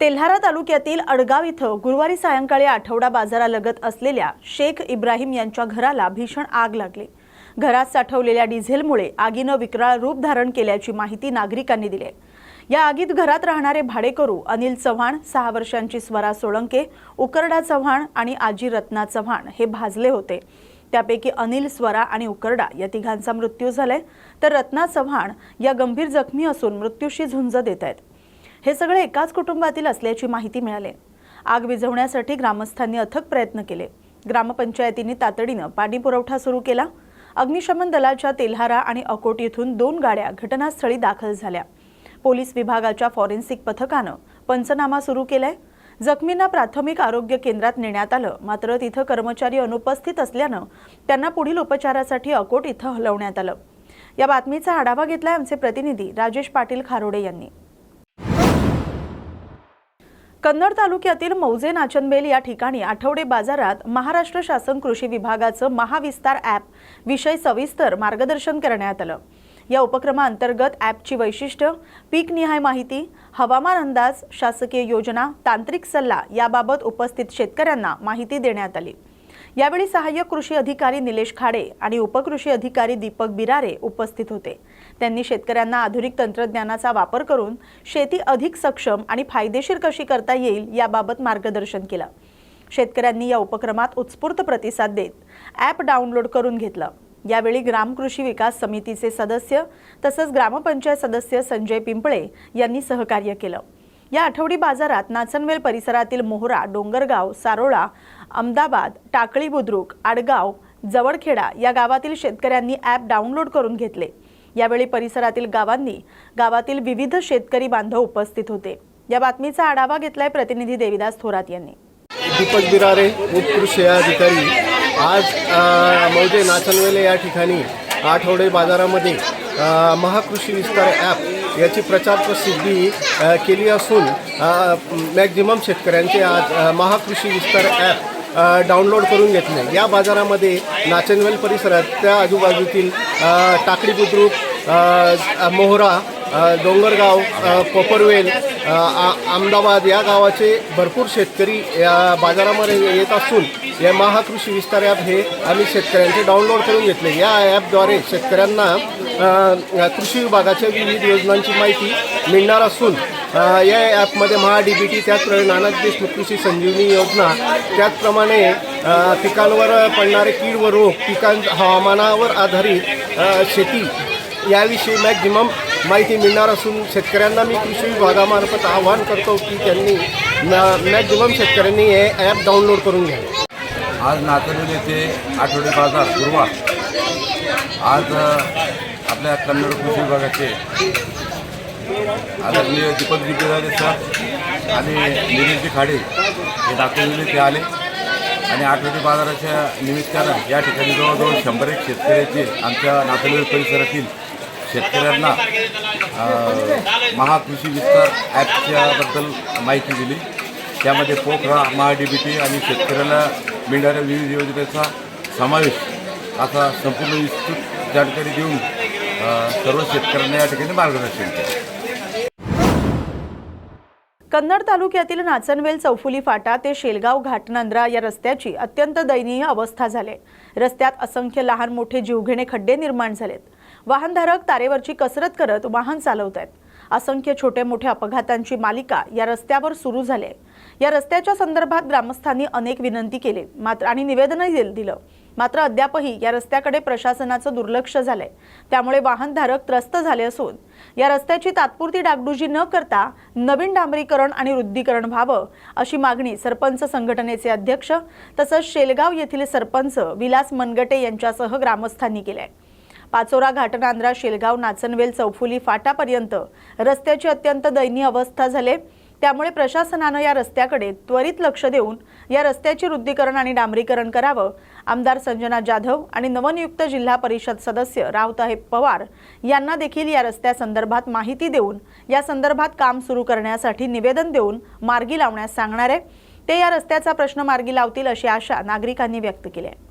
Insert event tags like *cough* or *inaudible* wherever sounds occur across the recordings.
तेल्हारा तालुक्यातील अडगाव इथं गुरुवारी सायंकाळी आठवडा बाजारालगत असलेल्या शेख इब्राहिम यांच्या घराला भीषण आग लागली. घरात साठवलेल्या डिझेलमुळे आगीनं विकराळ रूप धारण केल्याची माहिती नागरिकांनी दिली. आहे. या आगीत घरात राहणारे भाडेकरू अनिल चव्हाण सहा वर्षांची स्वरा सोळंके उकरडा चव्हाण आणि आजी रत्ना चव्हाण हे भाजले होते. त्यापैकी अनिल स्वरा आणि उकरडा या तिघांचा मृत्यू झालाय. तर रत्ना चव्हाण या गंभीर जखमी असून मृत्यूशी झुंज देत आहेत हे सगळे एकाच कुटुंबातील असल्याची माहिती मिळाली. आग विझवण्यासाठी ग्रामस्थांनी अथक प्रयत्न केले. ग्रामपंचायतीने तातडीनं पाणी पुरवठा सुरू केला. अग्निशमन दलाच्या तेल्हारा आणि अकोट येथून दोन गाड्या घटनास्थळी दाखल झाल्या. पोलीस विभागाच्या फॉरेन्सिक पथकानं पंचनामा सुरू केलाय. जखमींना प्राथमिक आरोग्य केंद्रात नेण्यात आलं. मात्र तिथं कर्मचारी अनुपस्थित असल्यानं त्यांना पुढील उपचारासाठी अकोट इथं हलवण्यात आलं. या बातमीचा आढावा घेतलाय आमचे प्रतिनिधी राजेश पाटील खारोडे यांनी. कन्नड तालुक्यातील मौजे नाचनबेल या ठिकाणी आठवडे बाजारात महाराष्ट्र शासन कृषी विभागाचं महाविस्तार ॲप विषय सविस्तर मार्गदर्शन करण्यात आलं. या उपक्रमाअंतर्गत ॲपची वैशिष्ट्य पीकनिहाय माहिती हवामान अंदाज शासकीय योजना तांत्रिक सल्ला याबाबत उपस्थित शेतकऱ्यांना माहिती देण्यात आली. यावेळी सहाय्यक कृषी अधिकारी निलेश खाडे आणि उपकृषी अधिकारी दीपक बिरारे उपस्थित होते. त्यांनी शेतकऱ्यांना आधुनिक तंत्रज्ञानाचा वापर करून शेती अधिक सक्षम आणि फायदेशीर कशी करता येईल याबाबत मार्गदर्शन केलं. शेतकऱ्यांनी या उपक्रमात उत्स्फूर्त प्रतिसाद देत ॲप डाउनलोड करून घेतलं. यावेळी ग्राम कृषी विकास समितीचे सदस्य तसंच ग्रामपंचायत सदस्य संजय पिंपळे यांनी सहकार्य केलं. या आठवडी बाजारात नाचनवेल परिसरातील मोहरा डोंगरगाव सारोळा अहमदाबाद टाकळी बुद्रुक आडगाव जवळखेडा या गावातील शेतकऱ्यांनी ॲप डाउनलोड करून घेतले. यावेळी परिसरातील गावांनी गावातील विविध शेतकरी बांधव उपस्थित होते. या बातमीचा आढावा घेतलाय प्रतिनिधी देविदास थोरात यांनी. दीपक बिरारे उत्कृष्ट अधिकारी. आज मौजे नाचनवेले या ठिकाणी आठवडे बाजारामध्ये महाकृषी विस्तार ॲप याची प्रचार प्रसिद्धी केली असून मॅक्झिमम शेतकऱ्यांचे आज महाकृषी विस्तार ॲप डाउनलोड करून घेतले या बाजारामध्ये नाचनवेल परिसरात त्या आजूबाजूतील टाकडी बुद्रुक मोहरा डोंगरगाव अ, कोपरवेल आ- अहमदाबाद या गावाचे भरपूर शेतकरी या बाजारामध्ये येत असून या महाकृषी विस्तार ॲप हे आम्ही शेतकऱ्यांचे डाउनलोड करून घेतले. या ॲपद्वारे शेतकऱ्यांना कृषी विभागाच्या विविध योजनांची माहिती मिळणार असून या ॲपमध्ये महा डी बी टी त्याचप्रमाणे नाना देशमुख कृषी संजीवनी योजना त्याचप्रमाणे पिकांवर पडणारे कीड व रोग पिकां हवामानावर आधारित शेती याविषयी मॅक्झिमम माहिती मिळणार असून शेतकऱ्यांना मी कृषी विभागामार्फत आवाहन करतो की त्यांनी मॅक्झिमम शेतकऱ्यांनी हे ॲप डाउनलोड करून घ्यावे आज नाचनवेल येथे आठवडे बाजार गुरुवार. आज आपल्या कन्नड कृषी विभागाचे आदरणीय दीपक बिरारे सर आणि निलेशजी खाडे हे नाचनवेल ते आले. आणि आठवडे बाजाराच्या निमित्तानं या ठिकाणी जवळजवळ शंभर एक शेतकऱ्याचे आमच्या नाचनवेल परिसरातील शेतकऱ्यांना महाकृषी विस्तार ॲपच्याबद्दल माहिती दिली. त्यामध्ये पोखरा महाडीबीटी आणि शेतकऱ्याला मिळणाऱ्या विविध योजनेचा समावेश असा संपूर्ण विस्तृत जानकारी देऊन सर्व शेतकऱ्यांना या ठिकाणी मार्गदर्शन केलं. कन्नड तालुक्यातील नाचनवेल चौफुली फाटा ते शेलगाव घाटनांद्रा या रस्त्याची अत्यंत दयनीय अवस्था झाली. रस्त्यात असंख्य लहान मोठे जीवघेणे खड्डे निर्माण झालेत. वाहनधारक तारेवरची कसरत करत वाहन चालवत आहेत असंख्य छोट्या मोठ्या अपघातांची मालिका या रस्त्यावर सुरू झाली आहे. या रस्त्याच्या संदर्भात ग्रामस्थांनी अनेक विनंती केली मात्र आणि निवेदनही दिलं. मात्र अद्यापही या रस्त्याकडे प्रशासनाचं दुर्लक्ष झालंय. त्यामुळे वाहनधारक त्रस्त झाले असून या रस्त्याची तात्पुरती डागडुजी न करता नवीन डांबरीकरण आणि रुद्धीकरण व्हावं अशी मागणी सरपंच संघटनेचे अध्यक्ष तसंच शेलगाव येथील सरपंच विलास मनगटे यांच्यासह ग्रामस्थांनी केली आहे पाचोरा घाटनांद्रा शेलगाव नाचनवेल चौफुली फाटापर्यंत रस्त्याची अत्यंत दयनीय अवस्था झाले. त्यामुळे प्रशासनानं या रस्त्याकडे त्वरित लक्ष देऊन या रस्त्याची रुद्धीकरण आणि डांबरीकरण करावं. आमदार संजना जाधव आणि नवनियुक्त जिल्हा परिषद सदस्य रावसाहेब पवार यांना देखील या रस्त्यासंदर्भात माहिती देऊन या संदर्भात काम सुरू करण्यासाठी निवेदन देऊन मार्गी लावण्यास सांगणार आहे. ते या रस्त्याचा प्रश्न मार्गी लावतील अशी आशा नागरिकांनी व्यक्त केली आहे.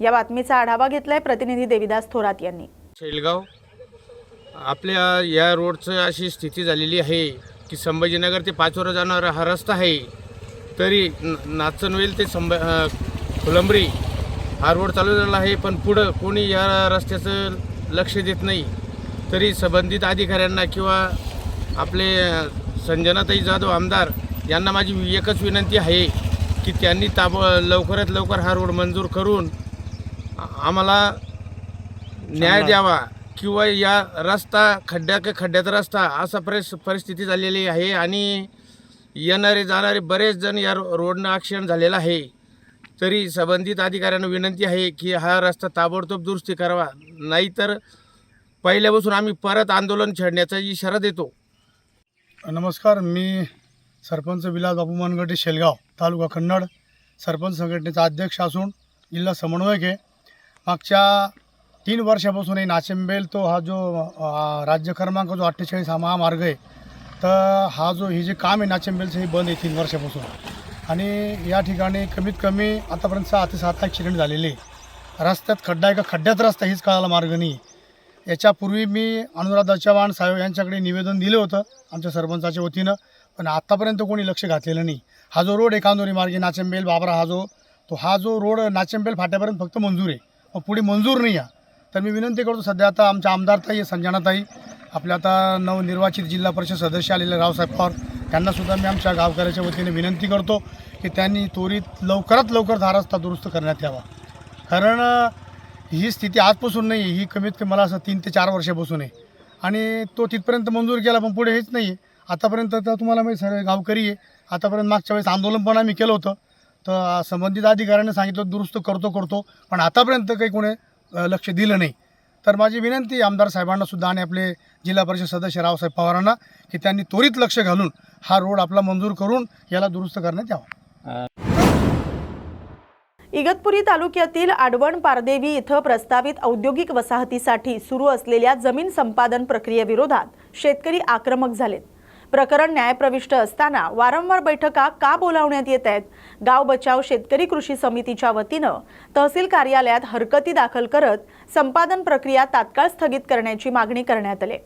या बातमीचा आढावा घेतलाय प्रतिनिधी देविदास थोरात यांनी. शेलगाव आपल्या या रोडचं अशी स्थिती झालेली आहे की संभाजीनगर ते पाचोरा जाणारा हा रस्ता आहे तरी नाचनवेल ते संभ फुलंबरी हा रोड चालू झाला आहे पण पुढं कोणी या रस्त्याचं लक्ष देत नाही. तरी संबंधित अधिकाऱ्यांना किंवा आपले संजनाताई जाधव आमदार यांना माझी एकच विनंती आहे की त्यांनी ताब लवकरात लवकर हा रोड मंजूर करून आम्हाला न्याय द्यावा किंवा या रस्ता खड्ड्या का खड्ड्यात रस्ता असा परिस परिस्थिती झालेली आहे आणि येणारे जाणारे बरेच जण या रो रोडनं ॲक्सिडेंट झालेला आहे. तरी संबंधित अधिकाऱ्यांना विनंती आहे की हा रस्ता ताबडतोब दुरुस्ती करावा. नाहीतर पहिल्यापासून आम्ही परत आंदोलन छेडण्याचा इशारा देतो. नमस्कार मी सरपंच विलास बापू मनगटे शेलगाव तालुका कन्नड. सरपंच संघटनेचा अध्यक्ष असून जिल्हा समन्वयक आहे. मागच्या तीन वर्षापासून हे नाचेंबेल तो हा जो राज्य क्रमांक जो अठ्ठेचाळीस हा महामार्ग आहे तर हा जो हे जे काम आहे नाशिंबेलचं हे बंद आहे तीन वर्षापासून. आणि या ठिकाणी कमीत कमी आतापर्यंत सहा ते सात ॲक्सिडेंट झालेले आहे. रस्त्यात खड्डा आहे का? खड्ड्यात रस्ता हीच कळायला मार्ग नाही. याच्यापूर्वी मी अनुराधा चव्हाण साहेब यांच्याकडे निवेदन दिलं होतं आमच्या सरपंचाच्या वतीनं पण आत्तापर्यंत कोणी लक्ष घातलेलं नाही. हा जो रोड एकांदोरी मार्गे नाचेंबेल बाबरा हा जो तो हा जो रोड नाचंबेल फाट्यापर्यंत फक्त मंजूर आहे. पुढे मंजूर नाही आहे. तर मी विनंती करतो सध्या आता आमच्या आमदारताई संजनाताई आपल्या आता नवनिर्वाचित जिल्हा परिषद सदस्य आलेले रावसाहेब पवार त्यांनासुद्धा मी आमच्या गावकऱ्याच्या वतीने विनंती करतो की त्यांनी त्वरित लवकरात लवकर हा रस्ता दुरुस्त करण्यात यावा. कारण ही स्थिती आजपासून नाही आहे. ही कमीत कमी मला असं तीन ते चार वर्षापासून आहे. आणि तो तिथपर्यंत मंजूर केला पण पुढे हेच नाही आहे. आतापर्यंत तर तुम्हाला माहिती सर गावकरी आहे. आतापर्यंत मागच्या वेळेस आंदोलन पण आम्ही केलं होतं. तर संबंधित अधिकाऱ्यांनी सांगितलं दुरुस्त करतो करतो. पण आतापर्यंत काही कोणी लक्ष दिलं नाही. तर माझी विनंती आमदार साहेबांना सुद्धा आणि आपले जिल्हा परिषद सदस्य रावसाहेब पवारांना की त्यांनी त्वरित लक्ष घालून हा रोड आपला मंजूर करून याला दुरुस्त करण्यात यावा. इगतपुरी तालुक्यातील आडवण पारदेवी इथं प्रस्तावित औद्योगिक वसाहतीसाठी सुरू असलेल्या जमीन संपादन प्रक्रियेविरोधात शेतकरी आक्रमक झालेत. प्रकरण न्यायप्रविष्ट असताना वारंवार बैठका का बोलावण्यात येत आहेत? गाव बचाव शेतकरी कृषी समितीच्या वतीनं तहसील कार्यालयात हरकती दाखल करत संपादन प्रक्रिया तात्काळ स्थगित करण्याची मागणी करण्यात आली.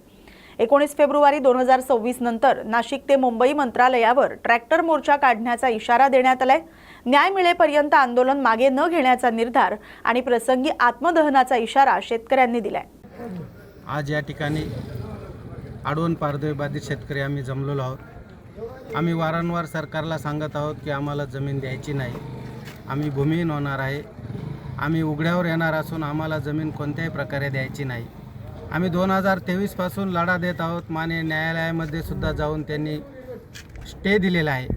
एकोणीस फेब्रुवारी दोन हजार सव्वीस नंतर नाशिक ते मुंबई मंत्रालयावर ट्रॅक्टर मोर्चा काढण्याचा इशारा देण्यात आलाय. न्याय मिळेपर्यंत आंदोलन मागे न घेण्याचा निर्धार आणि प्रसंगी आत्मदहनाचा इशारा शेतकऱ्यांनी दिलाय. आज या ठिकाणी आडवण पारदोयबाधित शेतकरी आम्ही जमलेलो आहोत. आम्ही वारंवार सरकारला सांगत आहोत की आम्हाला जमीन द्यायची नाही. आम्ही भूमिहीन होणार आहे. आम्ही उघड्यावर येणार असून आम्हाला जमीन कोणत्याही प्रकारे द्यायची नाही. आम्ही दोन हजार तेवीसपासून लढा देत आहोत. माने न्यायालयामध्ये सुद्धा जाऊन त्यांनी स्टे दिलेला आहे.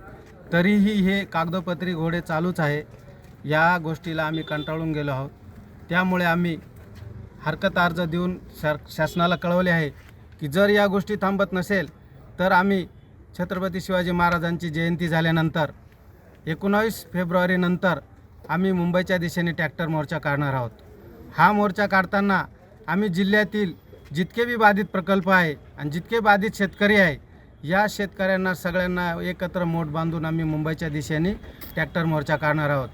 तरीही हे कागदोपत्री घोडे चालूच आहे. या गोष्टीला आम्ही कंटाळून गेलो आहोत. त्यामुळे आम्ही हरकत अर्ज देऊन सर शासनाला कळवले आहे. की जर या गोष्टी थांबत नसेल तर आम्ही छत्रपती शिवाजी महाराजांची जयंती झाल्यानंतर एकोणावीस फेब्रुवारीनंतर आम्ही मुंबईच्या दिशेने ट्रॅक्टर मोर्चा काढणार आहोत. हा मोर्चा काढताना आम्ही जिल्ह्यातील जितके बी बाधित प्रकल्प आहे आणि जितके बाधित शेतकरी आहे या शेतकऱ्यांना सगळ्यांना एकत्र मोठ बांधून आम्ही मुंबईच्या दिशेने ट्रॅक्टर मोर्चा काढणार आहोत.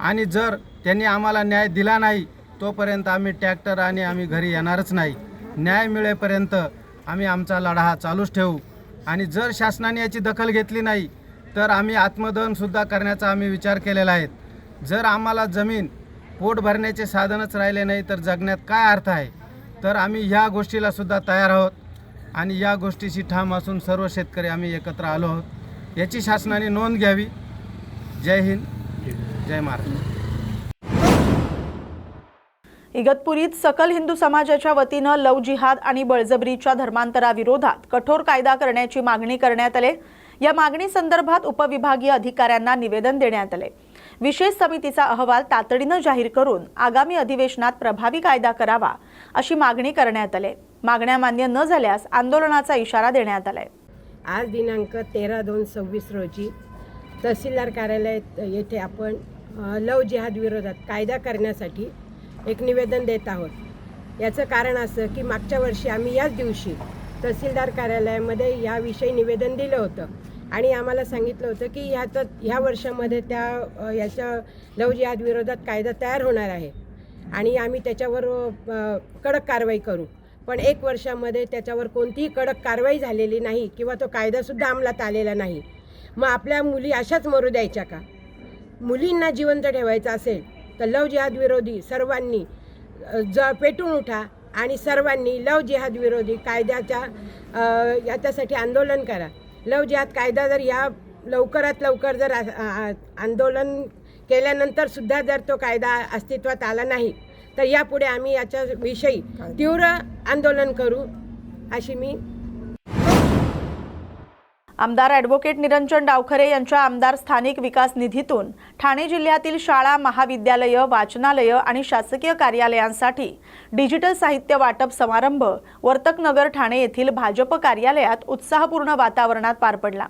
आणि जर त्यांनी आम्हाला न्याय दिला नाही तोपर्यंत आम्ही ट्रॅक्टर आणि आम्ही घरी येणारच नाही. न्याय मिळेपर्यंत आम्ही आमचा लढा हा चालूच ठेवू. आणि जर शासनाने याची दखल घेतली नाही तर आम्ही आत्मदहनसुद्धा करण्याचा आम्ही विचार केलेला आहे. जर आम्हाला जमीन पोट भरण्याचे साधनच राहिले नाही तर जगण्यात काय अर्थ आहे? तर आम्ही ह्या गोष्टीलासुद्धा तयार आहोत. आणि या गोष्टीशी ठाम असून सर्व शेतकरी आम्ही एकत्र आलो आहोत. याची शासनाने नोंद घ्यावी. जय हिंद. जय महाराष्ट्र. इगतपुरीत सकल हिंदू समाजाच्या वतीनं लव जिहाद आणि बळजबरीच्या धर्मांतराविरोधात कठोर कायदा करण्याची मागणी करण्यात आले. या मागणी संदर्भात उपविभागीय अधिकाऱ्यांना निवेदन देण्यात आले. विशेष समितीचा अहवाल तातडीनं जाहीर करून आगामी अधिवेशनात प्रभावी कायदा करावा अशी मागणी करण्यात आली. मागण्या मान्य न झाल्यास आंदोलनाचा इशारा देण्यात आलाय. आज दिनांक तेरा दोन सव्वीस रोजी तहसीलदार कार्यालय येथे आपण लव जिहाद विरोधात कायदा करण्यासाठी एक निवेदन देत आहोत. याचं कारण असं की मागच्या वर्षी आम्ही याच दिवशी तहसीलदार कार्यालयामध्ये याविषयी निवेदन दिलं होतं. आणि आम्हाला सांगितलं होतं की ह्याचं ह्या वर्षामध्ये त्या याच्या लवजिहाद विरोधात कायदा तयार होणार आहे. आणि आम्ही त्याच्यावर कडक कारवाई करू. पण एक वर्षामध्ये त्याच्यावर कोणतीही कडक कारवाई झालेली नाही किंवा तो कायदासुद्धा अंमलात आलेला नाही. मग आपल्या मुली अशाच मरू द्यायच्या का? मुलींना जिवंत ठेवायचं असेल तर लव जिहाद विरोधी सर्वांनी ज पेटून उठा आणि सर्वांनी लव जिहाद विरोधी कायद्याच्या याच्यासाठी आंदोलन करा. लव जिहाद कायदा जर या लवकरात लवकर जर आंदोलन केल्यानंतर सुद्धा जर तो कायदा अस्तित्वात आला नाही तर यापुढे आम्ही याच्याविषयी तीव्र आंदोलन करू अशी मी आमदार ॲडव्होकेट निरंजन डावखरे यांच्या आमदार स्थानिक विकास निधीतून ठाणे जिल्ह्यातील शाळा महाविद्यालयं वाचनालयं आणि शासकीय कार्यालयांसाठी डिजिटल साहित्य वाटप समारंभ वर्तकनगर ठाणे येथील भाजप कार्यालयात उत्साहपूर्ण वातावरणात पार पडला.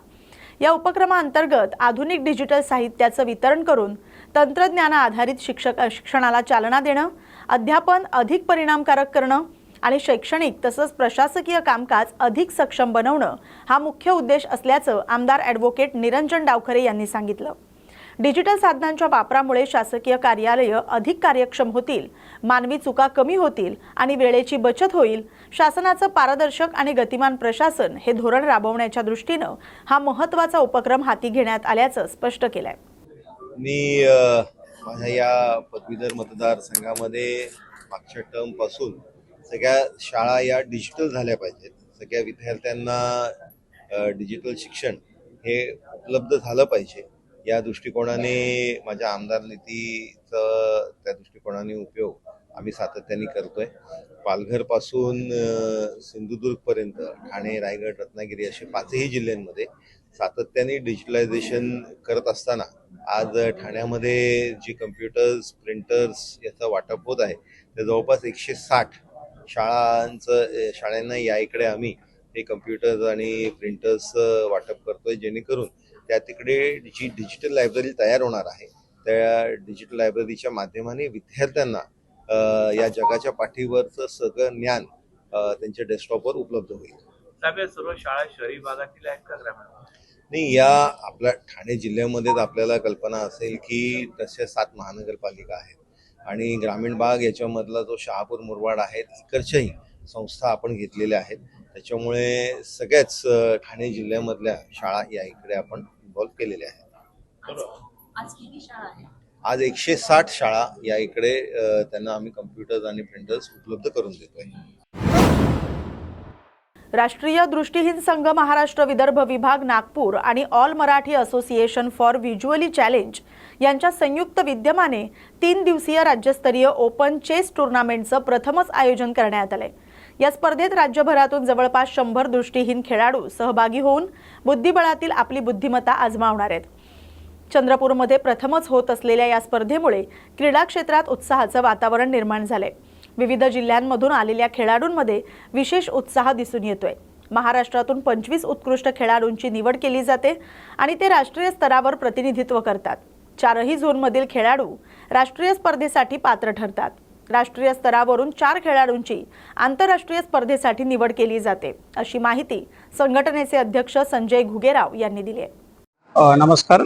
या उपक्रमाअंतर्गत आधुनिक डिजिटल साहित्याचं वितरण करून तंत्रज्ञान आधारित शिक्षक शिक्षणाला चालना देणं अध्यापन अधिक परिणामकारक करणं आणि शैक्षणिक तसंच प्रशासकीय कामकाज अधिक सक्षम बनवणं हा मुख्य उद्देश असल्याचं आमदार ॲडव्होकेट निरंजन डावखरे यांनी सांगितलं. डिजिटल साधनांच्या वापरामुळे शासकीय कार्यालयं अधिक कार्यक्षम होतील मानवी चुका कमी होतील आणि वेळेची बचत होईल. शासनाचं पारदर्शक आणि गतिमान प्रशासन हे धोरण राबवण्याच्या दृष्टीनं हा महत्त्वाचा उपक्रम हाती घेण्यात आल्याचं स्पष्ट केलंय. मी माझ्या या पदवीधर मतदारसंघामध्ये मागच्या टर्मपासून सगळ्या शाळा या डिजिटल झाल्या पाहिजेत. सगळ्या विद्यार्थ्यांना डिजिटल शिक्षण हे उपलब्ध झालं पाहिजे. या दृष्टिकोनाने माझ्या आमदार निधीचं त्या दृष्टिकोनाने उपयोग आम्ही सातत्याने करतोय. पालघरपासून सिंधुदुर्गपर्यंत ठाणे रायगड रत्नागिरी असे पाचही जिल्ह्यांमध्ये सातत्याने डिजिटलायझेशन करत असताना आज ठाण्यामध्ये जी कम्प्युटर्स प्रिंटर्स याचं वाटप होत आहे ते जवळपास एकशे साठ शाळांचं शाळांना या इकडे आम्ही हे कम्प्युटर्स आणि प्रिंटर्स वाटप करतोय जेणेकरून त्या तिकडे जी डिजिटल लायब्ररी तयार होणार आहे त्या डिजिटल लायब्ररीच्या माध्यमाने विद्यार्थ्यांना या जगाच्या पाठीवरचं सगळं ज्ञान त्यांच्या डेस्कटॉपवर उपलब्ध होईल सर्व शाळा शहरी भागातील आहेत का ग्रामीण भागातील? नाही या आपल्या ठाणे जिल्ह्यामध्येच आपल्याला कल्पना असेल की तशा सात महानगरपालिका आहेत आणि ग्रामीण भाग याच्यामधला जो शहापूर मुरबाड आहेत इकडच्याही संस्था आपण घेतलेल्या आहेत. त्याच्यामुळे सगळ्याच ठाणे जिल्ह्यामधल्या शाळा या इकडे आपण इन्व्हॉल्व्ह केलेल्या आहेत. आज किती शाळा आहेत? आज एकशे साठ शाळा या इकडे त्यांना आम्ही कम्प्युटर्स आणि प्रिंटर्स उपलब्ध करून देतोय. राष्ट्रीय दृष्टीहीन संघ महाराष्ट्र विदर्भ विभाग नागपूर आणि all Marathi association for visually challenge यांच्या संयुक्त विद्यमाने तीन दिवसीय राज्यस्तरीय ओपन चेस टुर्नामेंटचं प्रथमच आयोजन करण्यात आलंय. या स्पर्धेत राज्यभरातून जवळपास शंभर दृष्टीहीन खेळाडू सहभागी होऊन बुद्धिबळातील आपली बुद्धिमत्ता आजमावणार आहेत. चंद्रपूरमध्ये प्रथमच होत असलेल्या या स्पर्धेमुळे क्रीडा क्षेत्रात उत्साहाचं वातावरण निर्माण झालंय. विविध जिल्ह्यांमधून आलेल्या खेळाडूंमध्ये विशेष उत्साह दिसून येतोय. महाराष्ट्रातून पंचवीस उत्कृष्ट खेळाडूंची निवड केली जाते आणि ते राष्ट्रीय स्तरावर प्रतिनिधित्व करतात. चारही झोनमधील खेळाडू राष्ट्रीय स्पर्धेसाठी पात्र ठरतात. राष्ट्रीय स्तरावरून चार खेळाडूंची आंतरराष्ट्रीय स्पर्धेसाठी निवड केली जाते अशी माहिती संघटनेचे अध्यक्ष संजय घुगेराव यांनी दिली आहे. नमस्कार.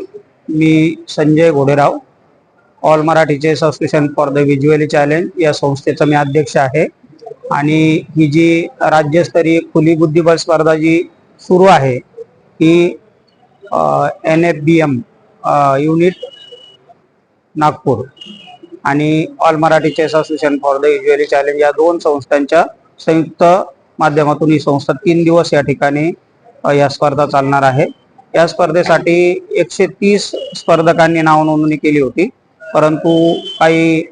मी Sanjay Ghoderao all Marathi chess association for the visually challenge या संस्थेचा मी अध्यक्ष आहे. आणि ही जी राज्यस्तरीय खुली बुद्धिबळ स्पर्धा जी सुरू आहे ही N F B M unit Nagpur आणि all Marathi chess association for the visually challenge या दोन संस्थांच्या संयुक्त माध्यमातून ही संस्था तीन दिवस या ठिकाणी या स्पर्धा चालणार आहे. या स्पर्धेसाठी एकशे तीस स्पर्धकांनी नाव नोंदणी केली होती परंतु काही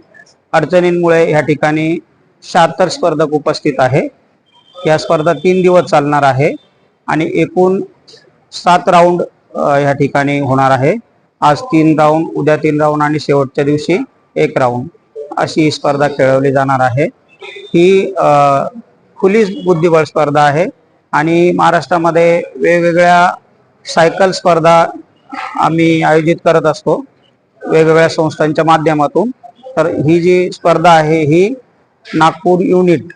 अडचणींमुळे या ठिकाणी शहात्तर स्पर्धक उपस्थित आहे. या स्पर्धा तीन दिवस चालणार आहे आणि एकूण सात राऊंड या ठिकाणी होणार आहे. आज तीन राऊंड उद्या तीन राऊंड आणि शेवटच्या दिवशी एक राऊंड अशी ही स्पर्धा खेळवली जाणार आहे. ही खुली बुद्धिबळ स्पर्धा आहे आणि महाराष्ट्रामध्ये वेगवेगळ्या सायकल स्पर्धा आम्ही आयोजित करत असतो वेगवेगळ्या संस्थांच्या माध्यमातून. तर ही जी स्पर्धा आहे ही नागपूर युनिट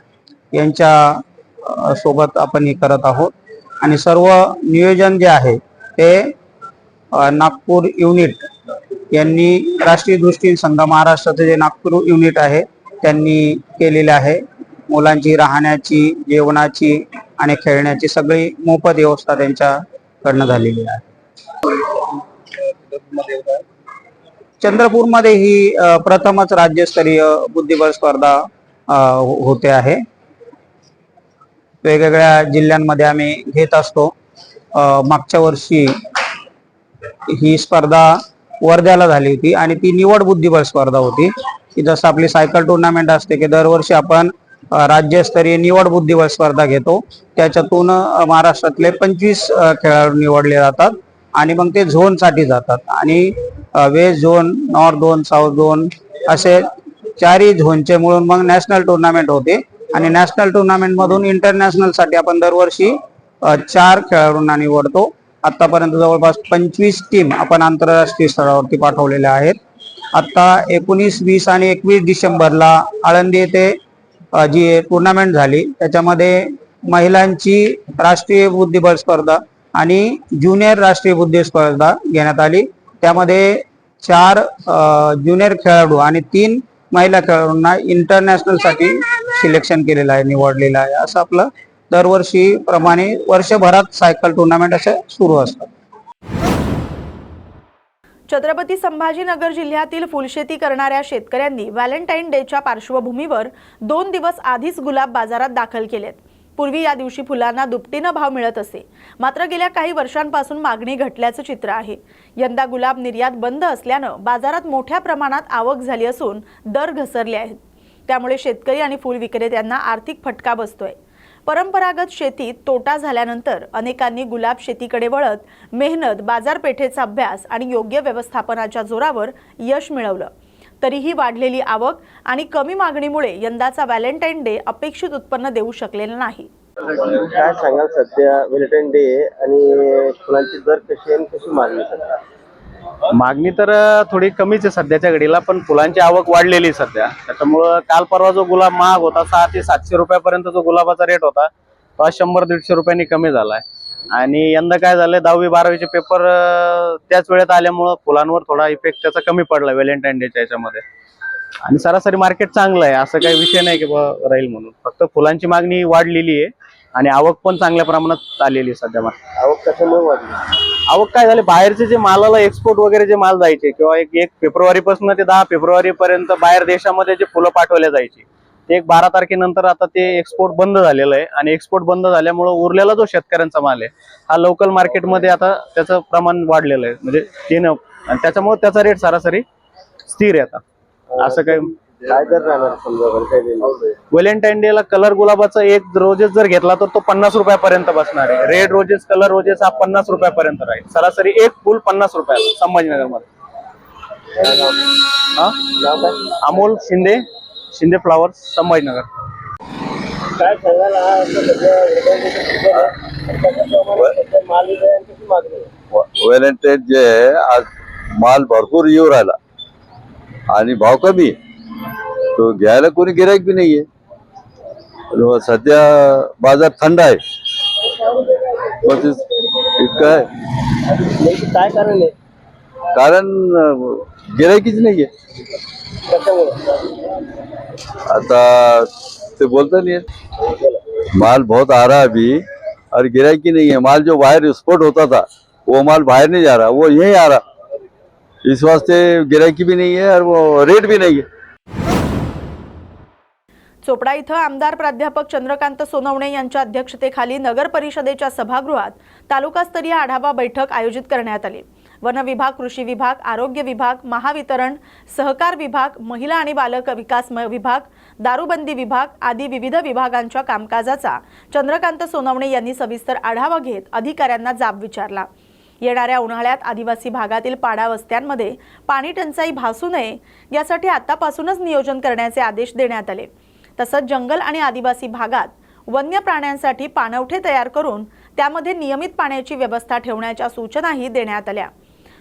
यांच्या सोबत आपण ही करत आहोत. आणि सर्व नियोजन जे आहे ते नागपूर युनिट यांनी राष्ट्रीय दृष्टी संघ महाराष्ट्राचे जे नागपूर युनिट आहे त्यांनी केलेले आहे. मुलांची राहण्याची जेवणाची आणि खेळण्याची सगळी मोफत व्यवस्था त्यांच्याकडनं झालेली आहे. चंद्रपूरमध्ये ही प्रथमच राज्यस्तरीय बुद्धिबळ स्पर्धा हो, होते आहे. वेगवेगळ्या जिल्ह्यांमध्ये आम्ही घेत असतो. मागच्या वर्षी ही स्पर्धा वर्ध्याला झाली होती आणि ती निवड बुद्धिबळ स्पर्धा होती. की जसं आपली सायकल टुर्नामेंट असते की दरवर्षी आपण राज्यस्तरीय निवड बुद्धिबळ स्पर्धा घेतो. त्याच्यातून महाराष्ट्रातले पंचवीस खेळाडू निवडले जातात आणि मग ते झोनसाठी जातात. आणि west zone north zone south zone असे चारही झोनचे मिळून मग नॅशनल टुर्नामेंट होते. आणि नॅशनल टुर्नामेंटमधून इंटरनॅशनलसाठी आपण दरवर्षी चार खेळाडूंना निवडतो. आतापर्यंत जवळपास पंचवीस टीम आपण आंतरराष्ट्रीय स्तरावरती पाठवलेल्या आहेत. आता एकोणीस वीस आणि एकवीस डिसेंबरला आळंदी येथे जी टुर्नामेंट झाली त्याच्यामध्ये महिलांची राष्ट्रीय बुद्धिबळ स्पर्धा आणि ज्युनियर राष्ट्रीय बुद्धी स्पर्धा घेण्यात आली. त्यामध्ये चार ज्युनियर खेळाडू आणि तीन महिला खेळाडूंना इंटरनॅशनलसाठी सिलेक्शन केलेलं आहे निवडलेलं आहे. असं आपलं दरवर्षी प्रमाणे वर्षभरात सायकल टुर्नामेंट असे सुरू असतात. छत्रपती संभाजीनगर जिल्ह्यातील फुलशेती करणाऱ्या शेतकऱ्यांनी व्हॅलेंटाईन डेच्या पार्श्वभूमीवर दोन दिवस आधीच गुलाब बाजारात दाखल केलेत. पूर्वी या दिवशी फुलांना दुपटीनं भाव मिळत असे. मात्र गेल्या काही वर्षांपासून मागणी घटल्याचं चित्र आहे. यंदा गुलाब निर्यात बंद असल्यानं बाजारात मोठ्या प्रमाणात आवक झाली असून दर घसरले आहेत. त्यामुळे शेतकरी आणि फुल विक्रेत्यांना आर्थिक फटका बसतोय. परंपरागत शेतीत तोटा झाल्यानंतर अनेकांनी गुलाब शेतीकडे वळत मेहनत बाजारपेठेचा अभ्यास आणि योग्य व्यवस्थापनाच्या जोरावर यश मिळवलं. तरीही वाढलेली आवक आणि कमी मागणीमुळे यंदाचा व्हॅलेंटाईन डे अपेक्षित उत्पन्न देऊ शकलेला नाही. काय सांगाल सध्या व्हॅलेंटाईन डे आणि फुलांची दर कशी आणि कशी मागणी मागणी तर थोडी कमीच आहे सध्याच्या घडीला पण फुलांची आवक वाढलेली सध्या. त्याच्यामुळं काल परवा जो गुलाब महाग होता सहा ते सातशे रुपयापर्यंत जो गुलाबाचा रेट होता तो आज शंभर दीडशे रुपयांनी कमी झालाय. आणि यंदा काय झालंय दहावी बारावीचे पेपर त्याच वेळेत आल्यामुळं फुलांवर थोडा इफेक्ट त्याचा कमी पडला व्हॅलेंटाईन डेच्या याच्यामध्ये. आणि सरासरी मार्केट चांगलं आहे असं काही विषय नाही की राहील म्हणून. फक्त फुलांची मागणी वाढलेली आहे. आणि आवक पण चांगल्या प्रमाणात आलेली आहे सध्या मार्केट. आवक कशामुळे वाढली? आवक काय झाले? बाहेरचे जे मालाला एक्सपोर्ट वगैरे जे माल जायचे किंवा एक एक फेब्रुवारी पासून ते दहा फेब्रुवारी पर्यंत बाहेर देशामध्ये जे फुलं पाठवल्या जायची ते एक बारा तारखेनंतर आता ते एक्सपोर्ट बंद झालेलं आहे. आणि एक्सपोर्ट बंद झाल्यामुळे उरलेला जो शेतकऱ्यांचा माल आहे हा लोकल मार्केटमध्ये आता त्याचं प्रमाण वाढलेलं आहे. म्हणजे ते न आणि त्याच्यामुळे त्याचा रेट सरासरी स्थिर आहे आता. असं काही काय दर राहणार समजा व्हॅलेंटाईन व्हॅलेंटाईन डे ला कलर गुलाबाचा एक रोजेस जर घेतला तर तो पन्नास रुपयापर्यंत बसणार आहे. रेड रोजेस कलर रोजेस हा पन्नास रुपयापर्यंत राहील. सरासरी एक फुल पन्नास रुपयाला संभाजीनगरमध्ये अमोल शिंदे शिंदे फ्लावर्स संभाजीनगर. काय व्हॅलेंटाईन जे आहे. आज माल भरपूर येऊ राहिला. आणि भाव कमी आहे. तो घ्यायला कोणी गिरायक बी नाहीये. सध्या बाज़ार थंड आहे. बस इतकं आहे. काय कारण आहे? कारण गिरायकीच नाहीये. आता ते बोलता नहीं है माल बहुत आ रहा है अभी और गिराकी नहीं है माल जो बाहर एक्सपोर्ट होता था वो माल बाहर नहीं जा रहा वो यही आ रहा. इस वास्ते गिराकी भी नहीं है और वो रेट भी नहीं है चोपडा इथं आमदार प्राध्यापक चंद्रकांत सोनवणे यांच्या अध्यक्षतेखाली नगर परिषदेच्या सभागृहात तालुकास्तरीय आढावा बैठक आयोजित करण्यात आली. वन विभाग कृषी विभाग आरोग्य विभाग महावितरण सहकार विभाग महिला आणि बालक विकास म- विभाग दारूबंदी विभाग आदी विविध विभागांच्या कामकाजाचा चंद्रकांत सोनवणे यांनी सविस्तर आढावा घेत अधिकाऱ्यांना जाब विचारला. येणाऱ्या उन्हाळ्यात आदिवासी भागातील पाडा वस्त्यांमध्ये पाणी टंचाई भासू नये यासाठी आतापासूनच नियोजन करण्याचे आदेश देण्यात आले. तसंच जंगल आणि आदिवासी भागात वन्य प्राण्यांसाठी पाणवठे तयार करून त्यामध्ये नियमित पाण्याची व्यवस्था ठेवण्याच्या सूचनाही देण्यात आल्या.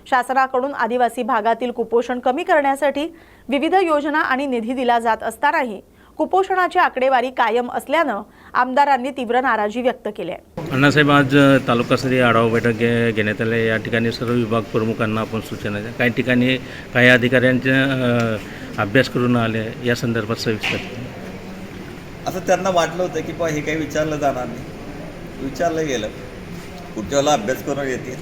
शासनाकडून आदिवासी भागातील कुपोषण कमी करण्यासाठी विविध योजना आणि निधी दिला जात असतानाही कुपोषणाची आकडेवारी कायम असल्यानं आमदारांनी तीव्र नाराजी व्यक्त केली आहे. अण्णासाहेब आज तालुकास्तरीय आढावा बैठक घे घेण्यात आली या ठिकाणी सर्व विभाग प्रमुखांना आपण सूचना काही ठिकाणी काही अधिकाऱ्यांच्या अभ्यास करून आले. या संदर्भात सविस्तर. असं त्यांना वाटलं होतं की बा हे काही विचारलं जाणार नाही. विचारलं गेलं. पुढच्या वेळेला अभ्यास करून येतील.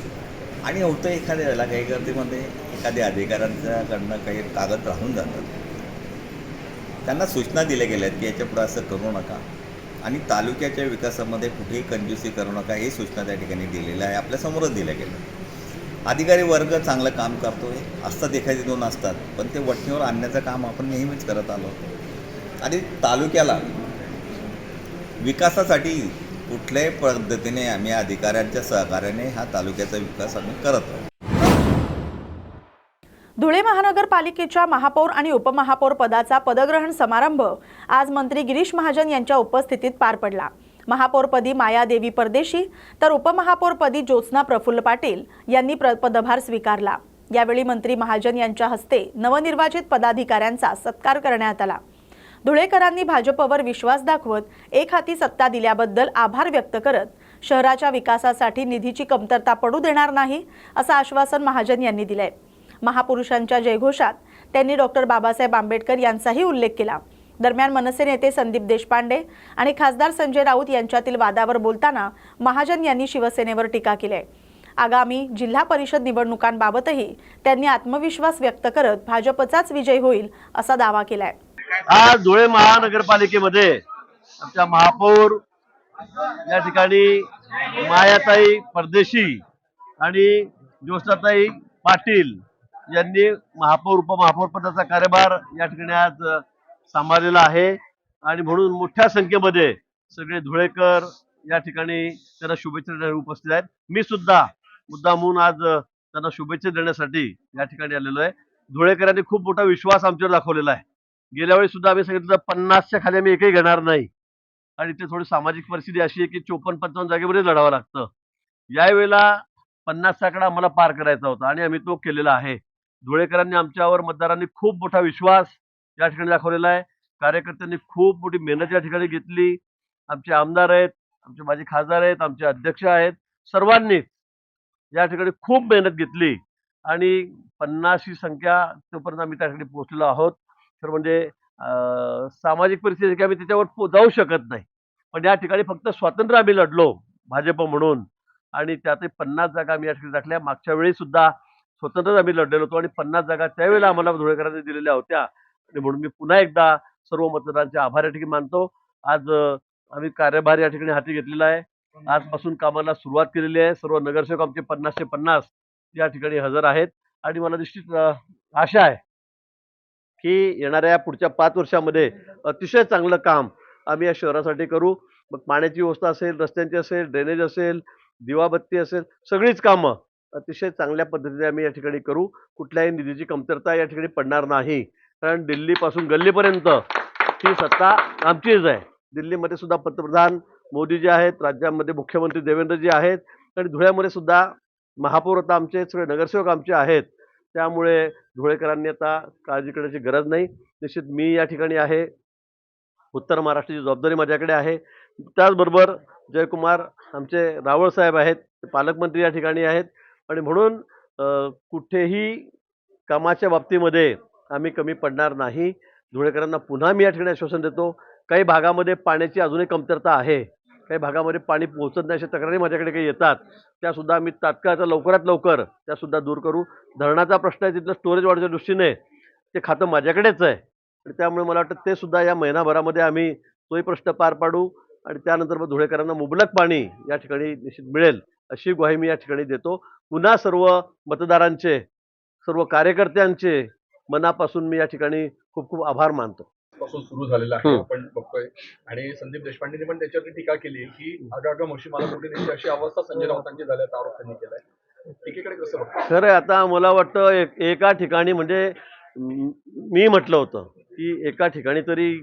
आणि होतं एखाद्या वेळेला काही गर्दीमध्ये एखाद्या अधिकाऱ्यांच्याकडनं काही कागद राहून जातात. त्यांना सूचना दिल्या गेल्या आहेत की याच्या पुढं असं करू नका. आणि तालुक्याच्या विकासामध्ये कुठेही कंजूसी करू नका हे सूचना त्या ठिकाणी दिलेल्या आहे. आपल्यासमोरच दिल्या गेल्या. अधिकारी वर्ग चांगलं काम करतो आहे असतात एखादी दोन असतात. पण ते वठणीवर आणण्याचं काम आपण नेहमीच करत आलो आणि तालुक्याला विकासासाठी कुठल्याही पद्धतीने आम्ही अधिकाऱ्यांच्या सहकार्याने हा तालुक्याचा विकास आम्ही करत आहोत. धुळे महानगरपालिकेच्या महापौर आणि उपमहापौर पदाचा पदग्रहण समारंभ आज मंत्री गिरीश महाजन यांच्या उपस्थितीत पार पडला. महापौरपदी मायादेवी परदेशी तर उपमहापौरपदी ज्योत्स्ना प्रफुल्ल पाटील यांनी पदभार स्वीकारला. यावेळी मंत्री महाजन यांच्या हस्ते नवनिर्वाचित पदाधिकाऱ्यांचा सत्कार करण्यात आला. धुळेकरांनी भाजपवर विश्वास दाखवत एक हाती सत्ता दिल्याबद्दल आभार व्यक्त करत शहराच्या विकासासाठी निधीची कमतरता पडू देणार नाही असं आश्वासन महाजन यांनी दिलंय. महापुरुषांच्या जयघोषात त्यांनी डॉक्टर बाबासाहेब आंबेडकर यांचाही उल्लेख केला. दरम्यान मनसे नेते संदीप देशपांडे आणि खासदार संजय राऊत यांच्यातील वादावर बोलताना महाजन यांनी शिवसेनेवर टीका केली आहे आगामी जिल्हा परिषद निवडणुकांबाबतही त्यांनी आत्मविश्वास व्यक्त करत भाजपचाच विजय होईल असा दावा केला आहे आज धुळे महानगरपालिकेमध्ये आमच्या महापौर या ठिकाणी मायाताई परदेशी आणि ज्योत्स्नाताई पाटील यांनी महापौर उपमहापौर पदाचा कार्यभार या ठिकाणी आज सांभाळलेला आहे. आणि म्हणून मोठ्या संख्येमध्ये सगळे धुळेकर या ठिकाणी त्यांना शुभेच्छा देण्यासाठी उपस्थित आहेत. मी सुद्धा मुद्दामून आज त्यांना शुभेच्छा देण्यासाठी या ठिकाणी आलेलो आहे. धुळेकरांनी खूप मोठा विश्वास आमच्यावर दाखवलेला आहे. गेल्या वेळी सुद्धा आम्ही सांगितलं पन्नासच्या खाली आम्ही एकही घेणार नाही. आणि इथे थोडी सामाजिक परिस्थिती अशी आहे की चोपन्न पंचावन्न जागेमध्ये लढावं लागतं. यावेळेला पन्नासचा आकडा आम्हाला पार करायचा होता आणि आम्ही तो केलेला आहे. धुळेकरांनी आमच्यावर मतदारांनी खूप मोठा विश्वास या ठिकाणी दाखवलेला आहे. कार्यकर्त्यांनी खूप मोठी मेहनत या ठिकाणी घेतली. आमचे आमदार आहेत आमचे माजी खासदार आहेत आमचे अध्यक्ष आहेत. सर्वांनी या ठिकाणी खूप मेहनत घेतली. आणि पन्नासची संख्या तोपर्यंत आम्ही त्या ठिकाणी पोहोचलेलो आहोत. तर म्हणजे सामाजिक परिस्थिती की आम्ही त्याच्यावर जाऊ शकत नाही. पण या ठिकाणी फक्त स्वातंत्र्य आम्ही लढलो भाजप म्हणून. आणि त्यातही पन्नास जागा आम्ही या ठिकाणी टाकल्या मागच्या वेळी सुद्धा स्वतंत्रच आम्ही लढलेलो होतो आणि पन्नास जागा त्यावेळेला आम्हाला धुळेकरांनी दिलेल्या होत्या. आणि म्हणून मी पुन्हा एकदा सर्व मतदारांचे आभार या ठिकाणी मानतो. आज आम्ही कार्यभार या ठिकाणी हाती घेतलेला आहे. आजपासून कामाला सुरुवात केलेली आहे. सर्व नगरसेवक आमचे पन्नासशे पन्नास या ठिकाणी हजर आहेत. आणि मला निश्चित आशा आहे की येणाऱ्या पुढच्या पाच वर्षामध्ये अतिशय चांगलं काम आम्ही या शहरासाठी करू. मग पाण्याची व्यवस्था असेल रस्त्यांची असेल ड्रेनेज असेल दिवाबत्ती असेल सगळीच कामं अतिशय चांगल्या पद्धतीने आम्ही या ठिकाणी करू. कुठल्याही निधीची कमतरता या ठिकाणी पडणार नाही. कारण दिल्लीपासून गल्लीपर्यंत ही सत्ता आमचीच आहे. दिल्लीमध्ये सुद्धा पंतप्रधान मोदीजी आहेत राज्यामध्ये मुख्यमंत्री देवेंद्रजी आहेत आणि धुळ्यामध्ये सुद्धा महापौर आता आमचे सगळे नगरसेवक आमचे आहेत. त्यामुळे धुळेकरांनी आता काळजी करण्याची गरज नाही. निश्चित मी या ठिकाणी आहे. उत्तर महाराष्ट्राची जबाबदारी माझ्याकडे आहे. त्याचबरोबर जयकुमार आमचे रावळ साहेब आहेत. पालकमंत्री या ठिकाणी आहेत. आणि म्हणून कुठेही कामाच्या बाबतीमध्ये आम्ही कमी पडणार नाही. धुळेकरांना पुन्हा मी या ठिकाणी आश्वासन देतो. काही भागामध्ये पाण्याची अजूनही कमतरता आहे. काही भागामध्ये पाणी पोहोचत नाही अशा तक्रारी माझ्याकडे काही येतात. त्यासुद्धा आम्ही तात्काळचा लवकरात लवकर त्यासुद्धा दूर करू. धरणाचा प्रश्न आहे तिथलं स्टोरेज वाढच्या दृष्टीने ते खातं माझ्याकडेच आहे. आणि त्यामुळे मला वाटतं ते सुद्धा या महिनाभरामध्ये आम्ही तोही प्रश्न पार पाडू आणि त्यानंतर मग धुळेकरांना मुबलक पाणी या ठिकाणी निश्चित मिळेल अशी ग्वाही मी या ठिकाणी देतो. पुन्हा सर्व मतदारांचे सर्व कार्यकर्त्यांचे मनापासून मी या ठिकाणी खूप खूप आभार मानतो. पासून सुरू झालेला आहे. आपण बघतोय. आणि संदीप देशपांडेंनी पण त्याच्यावरती टीका केली की आगागा म्हशी मला कुठे नेली अशी अवस्था संजय राऊतांची झाल्याचा आरोप त्यांनी केलाय. टीकेकडे कसं बघतो खरं आता मला वाटतं एक एका ठिकाणी म्हणजे म- म्हटलं होतं की एका ठिकाणी तरी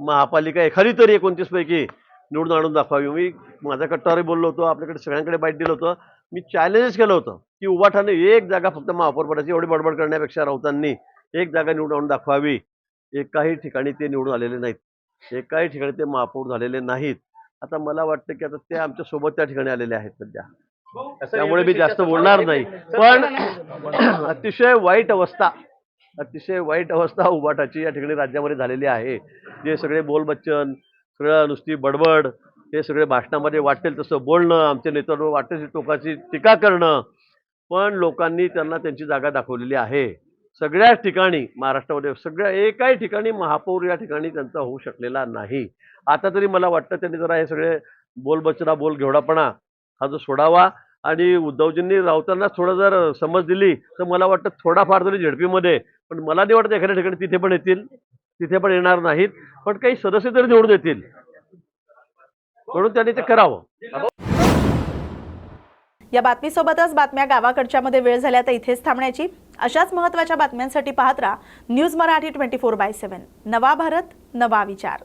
महापालिका एखादी तरी एकोणतीस पैकी निवडून आणून दाखवावी. मी माझ्या कट्टावरही बोललो होतो आपल्याकडे सगळ्यांकडे बाईट दिलं होतं. मी चॅलेंज केलं होतं की उभाठाने एक जागा फक्त महापौर पदाची एवढी बडबड करण्यापेक्षा राऊतांनी एक जागा निवडून आणून दाखवावी. एकाही ठिकाणी ते निवडून आलेले नाहीत. एकाही ठिकाणी ते महापौर झालेले नाहीत. आता मला वाटतं की आता ते आमच्यासोबत त्या ठिकाणी आलेले आहेत सध्या. त्यामुळे मी जास्त बोलणार नाही. पण *clears throat* अतिशय वाईट अवस्था अतिशय वाईट अवस्था उबाटाची या ठिकाणी राज्यामध्ये झालेली आहे. जे सगळे बोलबच्चन सगळं नुसती बडबड हे सगळे भाषणामध्ये वाटेल तसं बोलणं आमच्या नेत्यांवर वाटेल टोकाची टीका करणं. पण लोकांनी त्यांना त्यांची जागा दाखवलेली आहे. सगळ्याच ठिकाणी महाराष्ट्रामध्ये सगळ्या एकाही ठिकाणी महापौर या ठिकाणी त्यांचा होऊ शकलेला नाही. आता तरी मला वाटतं त्यांनी जरा हे सगळे बोलबचना बोल घेवडापणा हा जो सोडावा आणि उद्धवजींनी राऊतांना थोडं जर समज दिली तर मला वाटतं थोडाफार तरी झेडपीमध्ये पण मला नाही वाटतं एखाद्या ठिकाणी तिथे पण येतील तिथे पण येणार नाहीत पण काही सदस्य तरी निवडून येतील. म्हणून त्यांनी ते करावं. या बातमीसोबतच बातम्या गावाकडच्या मध्ये वेळ झाल्या तर इथेच थांबण्याची. अशाच महत्त्वाच्या बातम्यांसाठी पाहत राहा news Marathi twenty four by seven. नवा भारत नवा विचार.